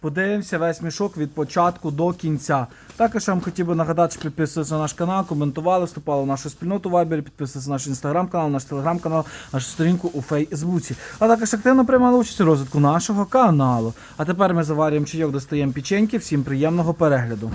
Подивимося весь мішок від початку до кінця. Також я вам хотів би нагадати, що підписувалися на наш канал, коментували, вступали в нашу спільноту Viber, підписувалися на наш інстаграм-канал, наш телеграм-канал, нашу сторінку у Фейсбуці. А також активно приймали участь у розвитку нашого каналу. А тепер ми заварюємо чайок, достаємо печеньки. Всім приємного перегляду.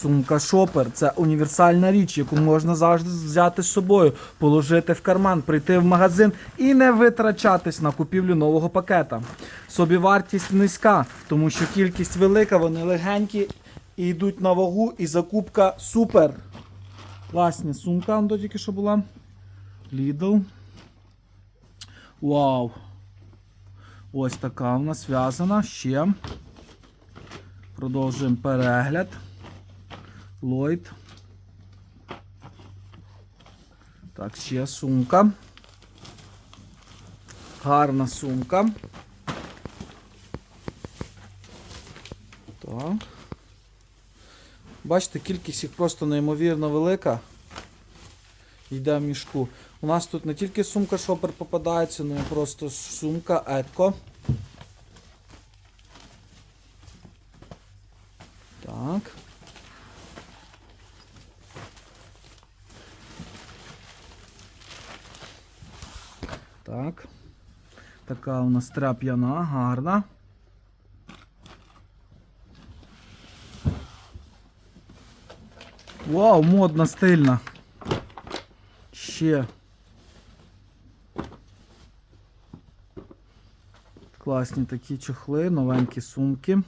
Сумка Шопер це універсальна річ, яку можна завжди взяти з собою, положити в карман, прийти в магазин і не витрачатись на купівлю нового пакета. Собівартість низька, тому що кількість велика, вони легенькі і йдуть на вагу, і закупка супер. Класні сумка, он тільки що була. Lidl. Вау. Ось така вона зв'язана. Ще. Продовжуємо перегляд. Ллойд. Так, ще сумка. Гарна сумка. Так. Бачите, кількість їх просто неймовірно велика. Йде в мішку. У нас тут не тільки сумка шопер попадається, але й просто сумка Еко. Так. Так. Така у нас трап'яна, гарна. Вау, модна, стильна. Ще. Класні такі чохли, новенькі сумки.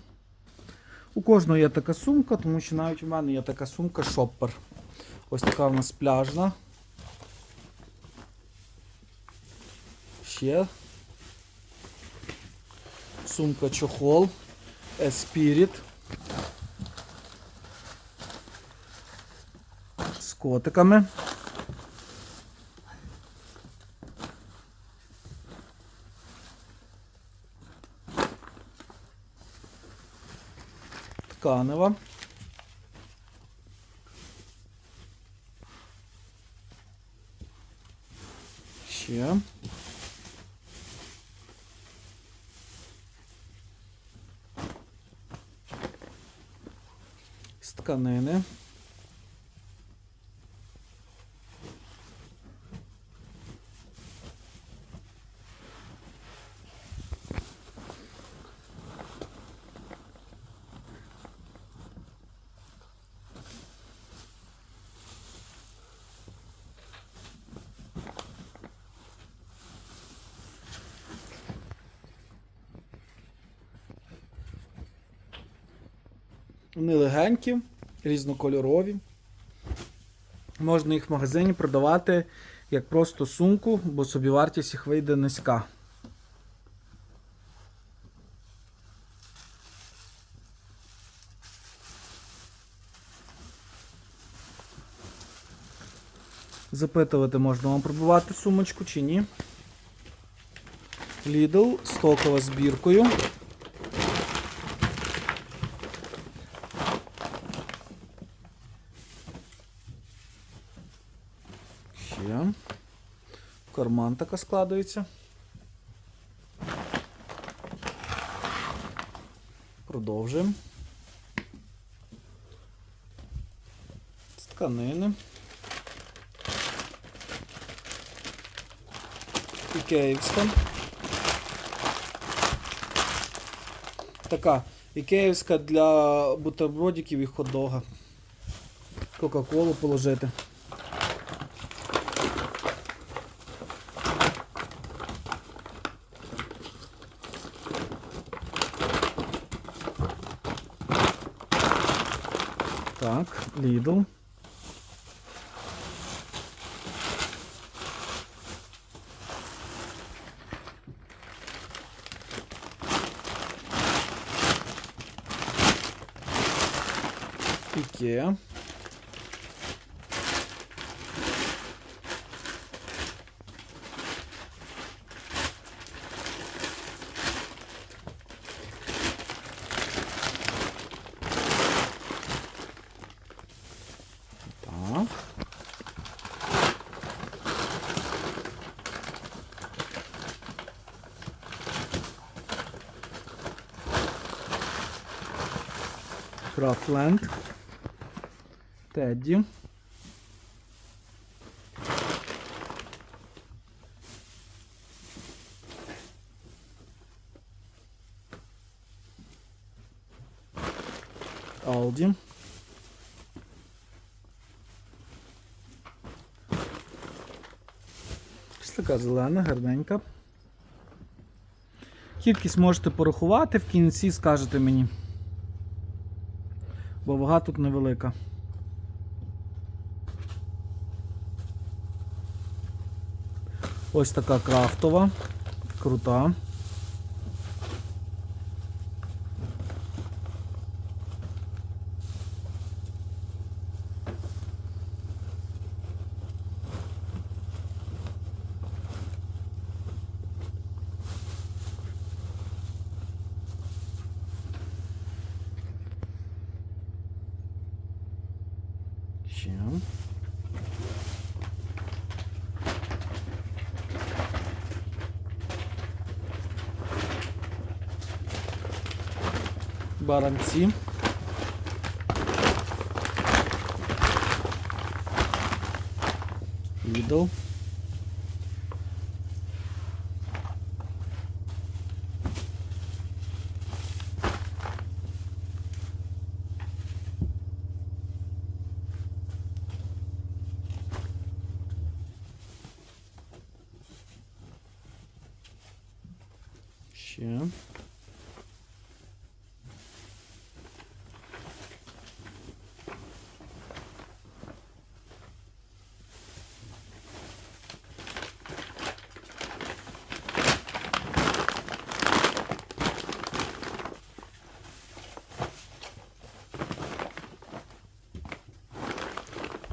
У кожного є така сумка, тому що навіть у мене є така сумка шоппер. Ось така у нас пляжна. Ще. Сумка чохол. Esprit. З котиками. Тканева. Ще. З тканини. Вони легенькі, різнокольорові. Можна їх в магазині продавати як просто сумку, бо собівартість їх вийде низька. Запитувати можна вам пробувати сумочку чи ні. Lidl, стокова збіркою. Ще. Карман така складується. Продовжуємо. З тканини. Ікеївська. Така ікеївська для бутербродиків і хот-дога. Кока-колу положити. Так, Lidl. Ікеа. Крафтленд. Тедді. Алді. Ось така зелена, гарненька. Кількість можете порахувати, в кінці скажете мені. Бо вага тут невелика. Ось така крафтова, крута. Ще. Баранці. Віддал. Ще.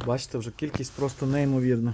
Бачите, вже кількість просто неймовірна.